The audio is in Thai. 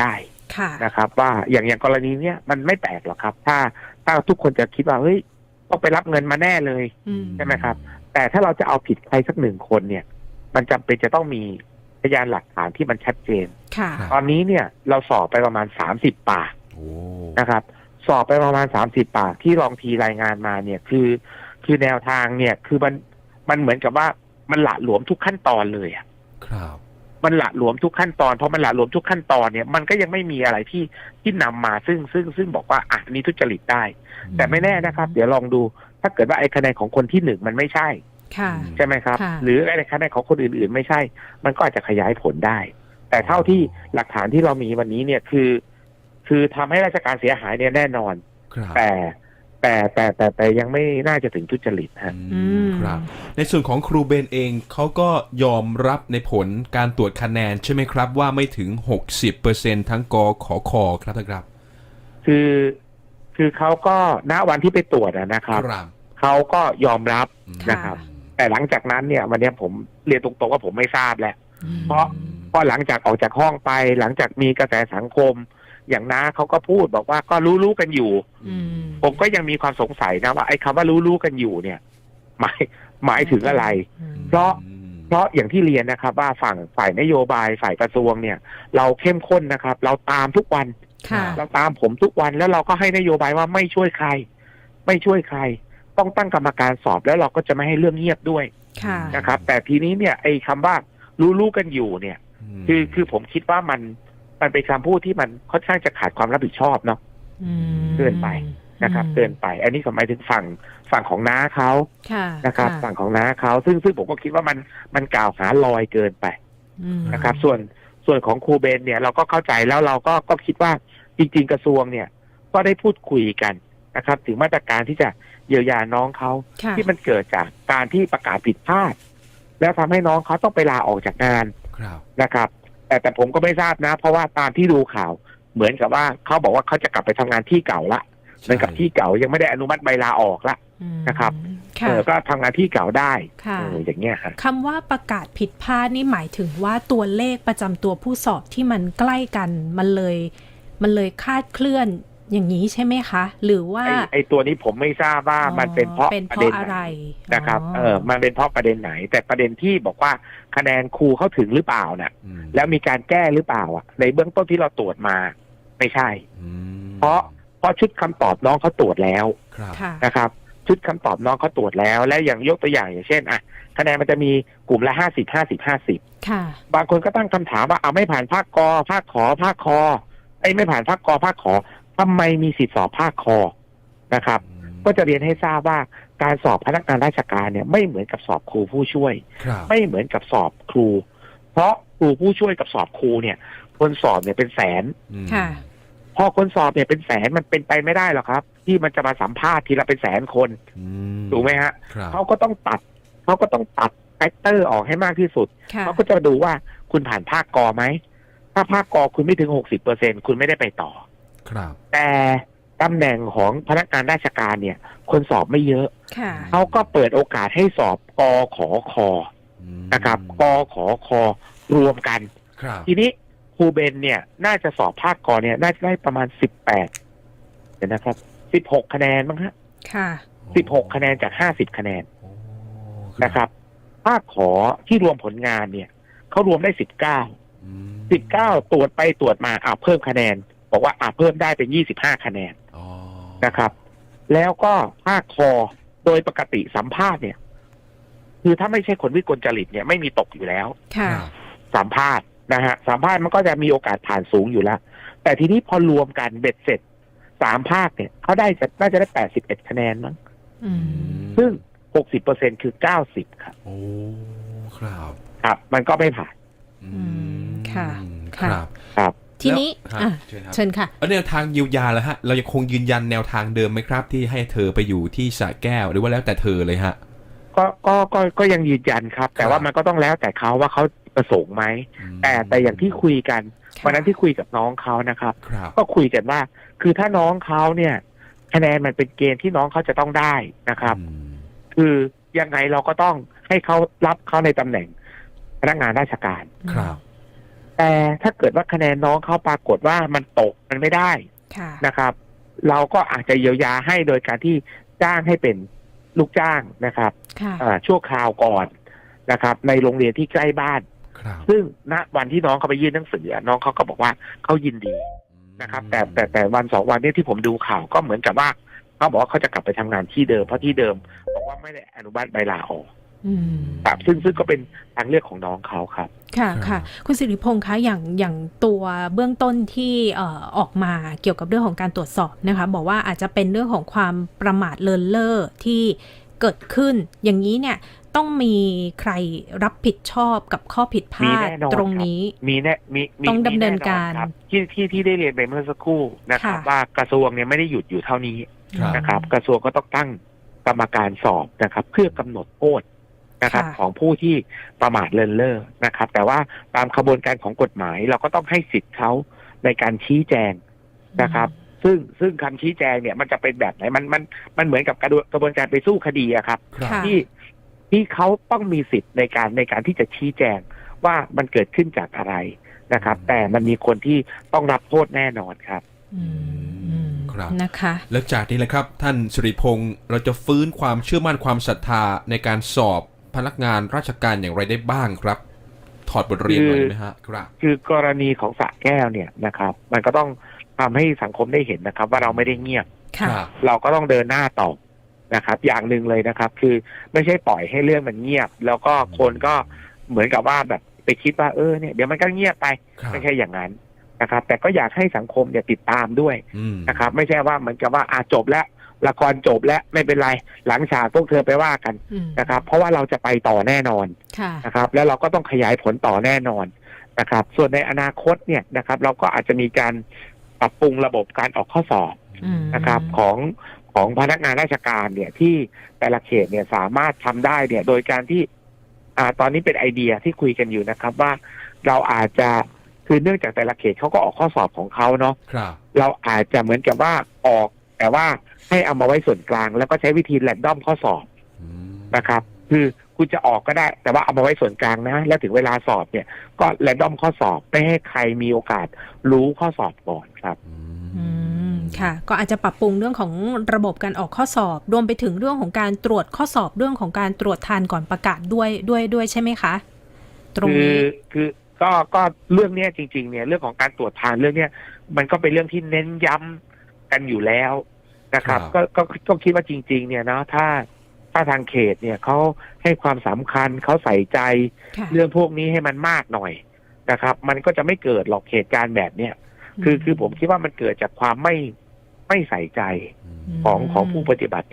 ได้ค่ะนะครับ ว่าอย่างอย่างกรณีเนี้ยมันไม่แปลกหรอกครับ ถ้าถ้าทุกคนจะคิดว่าเฮ้ยต้องไปรับเงินมาแน่เลยอืมใช่ไหมครับ แต่ถ้าเราจะเอาผิดใครสักหนึ่งคนเนี่ย มันจำเป็นจะต้องมีพยานหลักฐานที่มันชัดเจนค่ะครับตอนนี้เนี่ยเราสอบไปประมาณสามสิบปากโอ้นะครับ สอบไปประมาณสามสิบปากที่รองทีรายงานมาเนี่ยคือคือแนวทางเนี่ยคือมันมันเหมือนกับว่ามันหละหลวมทุกขั้นตอนเลยอะครับ มันหละหลวมทุกขั้นตอนเพราะมันหละหลวมทุกขั้นตอนเนี่ยมันก็ยังไม่มีอะไรที่ที่นำมาซึ่งซึ่งซึ่งบอกว่าอะอันนี้ทุจริตได้ แต่ไม่แน่นะครับ เดี๋ยวลองดูถ้าเกิดว่าไอ้คะแนนของคนที่หนึ่งมันไม่ใช่ค่ะใช่ไหมครับค่ะหรือไอ้คะแนนของคนอื่นๆ ไม่ใช่ มันก็อาจจะขยายผลได้ แต่เท่าที่หลักฐานที่เรามีวันนี้เนี่ยคือ คือทำให้ราชการเสียหายเนี่ยแน่นอนครับแต่ แต่แต่แต่แต่ยังไม่น่าจะถึงทุจริตฮะอืมครับ ในส่วนของครูเบนเองเขาก็ยอมรับในผลการตรวจคะแนนใช่ไหมครับ ว่าไม่ถึง 60%ทั้งกขอคอครับท่านครับ คือคือเขาก็ณวันที่ไปตรวจอะนะครับครับเขาก็ยอมรับค่ะนะครับ แต่หลังจากนั้นเนี่ยวันเนี้ยผมเรียนตรงๆว่าผมไม่ทราบแหละอืมเพราะพอหลังจากออกจากห้องไปหลังจากมีกระแสสังคม อย่างน้าเขาก็พูดบอกว่าก็รู้ๆกันอยู่ อืม ผมก็ยังมีความสงสัยนะว่าไอ้คำว่ารู้ๆกันอยู่เนี่ย หมายหมายถึงอะไรอืมเพราะ เพราะอย่างที่เรียนนะครับ ว่าฝั่งฝ่ายนโยบายฝ่ายกระทรวงเนี่ย เราเข้มข้นนะครับ เราตามทุกวัน ค่ะ เราตามผมทุกวันแล้วเราก็ให้นโยบายว่าไม่ช่วยใคร ไม่ช่วยใคร ต้องตั้งกรรมการสอบแล้วเราก็จะไม่ให้เรื่องเงียบด้วยค่ะ นะครับ แต่ทีนี้เนี่ยไอ้คำว่ารู้ๆกันอยู่เนี่ย คือคือผมคิดว่ามัน มันเป็นคำพูดที่มันค่อนข้างจะขาดความรับผิดชอบเนาะอืมเกินไปนะครับอืมเกินไป อันนี้ก็หมายถึงฝั่งฝั่งของน้าเขาค่ะนะครับ ฝั่งของน้าเขาซึ่งซึ่งผมก็คิดว่ามันมันกล่าวหาลอยเกินไปอืมนะครับ ส่วนส่วนของครูเบนเนี่ยเราก็เข้าใจแล้วเราก็ก็คิดว่าจริง ๆ กระทรวงเนี่ย ก็ได้พูดคุยกันนะครับ ถึงมาตรการที่จะเยียวยาน้องเขาค่ะที่มันเกิดจากการที่ประกาศผิดพลาด แล้วทำให้น้องเขาต้องไปลาออกจากงานครับนะครับ แต่แต่ผมก็ไม่ทราบนะ เพราะว่าตามที่ดูข่าว เหมือนกับว่าเขาบอกว่าเขาจะกลับไปทำงานที่เก่าละเหมือนกับที่เก่ายังไม่ได้อนุมัติใบลาออกละอืมนะครับค่ะเออก็ทำงานที่เก่าได้ค่ะเอออย่างเงี้ยฮะคำว่าประกาศผิดพลาดนี่หมายถึงว่าตัวเลขประจำตัวผู้สอบที่มันใกล้กันมันเลย มันเลยคลาดเคลื่อน อย่างนี้ใช่ไหมคะ หรือว่าไอ้ไอ้ตัวนี้ผมไม่ทราบว่ามันเป็นเพราะเป็นปเพระเด็ราะนอะไหไรนนะครับเออมันเป็นเพราะประเด็นไหน แต่ประเด็นที่บอกว่าคะแนนครูเข้าถึงหรือเปล่าน่ะอืมแล้วมีการแก้หรือเปล่าอะ ในเบื้องต้นที่เราตรวจมา ไม่ใช่อืมเพราะเพราะชุดคำตอบน้องเขาตรวจแล้วครับค่ะนะครับ ชุดคำตอบน้องเขาตรวจแล้ว และอย่างยกตัวอย่างอย่างเช่นอะคะแนนมันจะมีกลุ่มละห้าสิบห้าสิบห้าสิบค่ะบางคนก็ตั้งคำถามว่าเอาไม่ผ่านภาคกอภาคขอภาคคอไอ้ยไม่ผ่านภาคกอภาคขอ ทำไมมีสิทธิสอบภาคคอนะครับ ก็จะเรียนให้ทราบว่าการสอบพนักงานราชการเนี่ยไม่เหมือนกับสอบครูผู้ช่วยครับไม่เหมือนกับสอบครู เพราะครูผู้ช่วยกับสอบครูเนี่ย คนสอบเนี่ยเป็นแสนอืมค่ะพอคนสอบเนี่ยเป็นแสนมันเป็นไปไม่ได้หรอกครับ ที่มันจะมาสัมภาษณ์ทีละเป็นแสนคนอืถูกไหมฮะครับเขาก็ต้องตัดเขาก็ต้องตัดแฟกเตอร์ออกให้มากที่สุดค่ะเขาก็จะดูว่าคุณผ่านภาคกอไหมถ้าภาคกอคุณไม่ถึงหกสิบเปอร์เซ็นคุณไม่ได้ไปต่อ ครับ แต่ตำแหน่งของพนักงานราชการเนี่ย คนสอบไม่เยอะค่ะ เขาก็เปิดโอกาสให้สอบกอขอคออืมนะครับกอขอคอรวมกัน ครับ ทีนี้ครูเบนเนี่ย น่าจะสอบภาคกอเนี่ย น่าจะได้ประมาณสิบแปดเดี๋ยวนะครับสิบหกคะแนนมั้งฮะค่ะ สิบหกคะแนนจากห้าสิบคะแนนโอ้นะครับ ภาคขอที่รวมผลงานเนี่ยเขารวมได้สิบเก้าอืมสิบเก้าตรวจไปตรวจมาอ่าเพิ่มคะแนน บอกว่าอ่าเพิ่มได้เป็นยี่สิบห้าคะแนนอ๋อนะครับ แล้วก็ภาคคอโดยปกติสัมภาษณ์เนี่ย คือถ้าไม่ใช่คนวิกลจริตเนี่ยไม่มีตกอยู่แล้วค่ะครับสัมภาษณ์นะฮะสัมภาษณ์มันก็จะมีโอกาสผ่านสูงอยู่แล้ว แต่ทีนี้พอรวมกันเบ็ดเสร็จสามภาคเนี่ยเขาได้จะน่าจะได้แปดสิบเอ็ดคะแนนมั้งอืมซึ่งหกสิบเปอร์เซ็นคือเก้าสิบครับโอ้ครับ ครับ มันก็ไม่ผ่านอืมค่ะคค่ะรับครับ ทีนี้แล้วอะครับเชิญครับ เชิญค่ะ แล้วแนวทางเยียวยาแล้วฮะ เรายังคงยืนยันแนวทางเดิมไหมครับ ที่ให้เธอไปอยู่ที่สระแก้วหรือว่าแล้วแต่เธอเลยฮะ ก็ก็ก็ก็ยังยืนยันครับ แต่ครับว่ามันก็ต้องแล้วแต่เขาว่าเขาประสงค์ไหมมแต่แต่อย่างที่คุยกันวันนั้นที่คุยกับน้องเขานะครับ ครับ ก็คุยกันว่า คือถ้าน้องเขาเนี่ยคะแนนมันเป็นเกณฑ์ที่น้องเขาจะต้องได้นะครับอืมคือยังไงเราก็ต้องให้เขารับเขาในตำแหน่งพนักงานราชการ ครับ แต่ถ้าเกิดว่าคะแนนน้องเขาปรากฏว่ามันตกมันไม่ได้ค่ะนะครับ เราก็อาจจะเยียวยาให้โดยการที่จ้างให้เป็นลูกจ้างนะครับค่ะอ่าชั่วคราวก่อนนะครับ ในโรงเรียนที่ใกล้บ้านครับซึ่งณวันที่น้องเขาไปยื่นหนังสือน้องเขาก็บอกว่าเขายินดีนะครับ แต่แต่แต่วันสองวันเนี้ที่ผมดูข่าวก็เหมือนกับว่าเขาบอกว่าเขาจะกลับไปทำงานที่เดิมเพราะที่เดิม บอกว่าไม่ได้อนุมัติใบลาออกอืม ครับซึ่งซึ่งก็เป็นทางเลือกของน้องเขาครับ ค่ะค่ะ คุณสิริพงษ์คะอย่างอย่างตัวเบื้องต้นที่เอ่อออกมาเกี่ยวกับเรื่องของการตรวจสอบนะคะ บอกว่าอาจจะเป็นเรื่องของความประมาทเลินเล่อที่เกิดขึ้น อย่างนี้เนี่ยต้องมีใครรับผิดชอบกับข้อผิดพมีลาดแน่นอนตรงครับนี้ มีแน่มีมีต้องดำเนินมีแการครับที่ที่ที่ได้เรียนไปเมื่อสักครู่นะครับค่ะว่ากระทรวงเนี่ยไม่ได้หยุดอยู่เท่านี้ครับนะครับ กระทรวงก็ต้องตั้งกรรมการสอบนะครับ เพื่อกำหนดโทษ นะครับค่ะของผู้ที่ประมาทเลินเล่อนะครับ แต่ว่าตามขบวนการของกฎหมายเราก็ต้องให้สิทธิ์เขาในการชี้แจงนะครับ ซึ่งซึ่งคำชี้แจงเนี่ยมันจะเป็นแบบไหนมันมันมันเหมือนกับกระบวนกระบวนการไปสู้คดีอะครับครับค่ะที่ที่เขาต้องมีสิทธิ์ในการในการที่จะชี้แจงว่ามันเกิดขึ้นจากอะไรนะครับ แต่มันมีคนที่ต้องรับโทษแน่นอนครับอืมอืมครับนะคะแล้วจากนี้แหละครับ ท่านสุริพงศ์เราจะฟื้นความเชื่อมั่นความศรัทธาในการสอบ พนักงานราชการอย่างไรได้บ้างครับ ถอดบทเรียนหน่อยได้ไหมฮะครับ คือกรณีของสระแก้วเนี่ยนะครับ มันก็ต้องทำให้สังคมได้เห็นนะครับ ว่าเราไม่ได้เงียบค่ะเราก็ต้องเดินหน้าต่อนะครับ อย่างหนึ่งเลยนะครับ คือไม่ใช่ปล่อยให้เรื่องมันเงียบ แล้วก็คนก็เหมือนกับว่าแบบไปคิดว่าเออเนี่ยเดี๋ยวมันก็เงียบไปครับไม่ใช่อย่างนั้นนะครับ แต่ก็อยากให้สังคมเนี่ยติดตามด้วยอืมนะครับ ไม่ใช่ว่าเหมือนกับว่าอาจบแล้ว ละครจบแล้วไม่เป็นไร หลังฉากพวกเธอไปว่ากันอืมนะครับ เพราะว่าเราจะไปต่อแน่นอนค่ะนะครับ แล้วเราก็ต้องขยายผลต่อแน่นอนนะครับ ส่วนในอนาคตเนี่ยนะครับ เราก็อาจจะมีการปรับปรุงระบบการออกข้อสอบอืมนะครับ ของของพนักงานราชการเนี่ยที่แต่ละเขตเนี่ยสามารถทำได้เนี่ย โดยการที่ อ่า ตอนนี้เป็นไอเดียที่คุยกันอยู่นะครับ ว่าเราอาจจะคือเนื่องจากแต่ละเขตเขาก็ออกข้อสอบของเขาเนาะครับเราอาจจะเหมือนกับว่าออก แต่ว่าให้เอามาไว้ส่วนกลาง แล้วก็ใช้วิธีแรนดอมข้อสอบอืมนะครับ คือคุณจะออกก็ได้ แต่ว่าเอามาไว้ส่วนกลางนะ แล้วถึงเวลาสอบเนี่ย ก็แรนดอมข้อสอบไม่ให้ใครมีโอกาสรู้ข้อสอบก่อนครับอืมค่ะ ก็อาจจะปรับปรุงเรื่องของระบบการออกข้อสอบ รวมไปถึงเรื่องของการตรวจข้อสอบเรื่องของการตรวจทานก่อนประกาศด้วยด้วยด้วยใช่ไหมคะ ตรงคือนี้คือก็ก็เรื่องเนี้ยจริง ๆ เนี่ยเรื่องของการตรวจทานเรื่องเนี้ยมันก็เป็นเรื่องที่เน้นย้ำกันอยู่แล้ว นะครับครับก็ก็ก็คิดว่าจริง ๆ เนี่ยเนาะถ้าถ้าทางเขตเนี่ยเขาให้ความสำคัญเขาใส่ใจค่ะเรื่องพวกนี้ให้มันมากหน่อยนะครับ มันก็จะไม่เกิดหรอกเหตุการณ์แบบเนี้ยคือคือผมคิดว่ามันเกิดจากความไม่ไม่ใส่ใจของของผู้ปฏิบัติงาน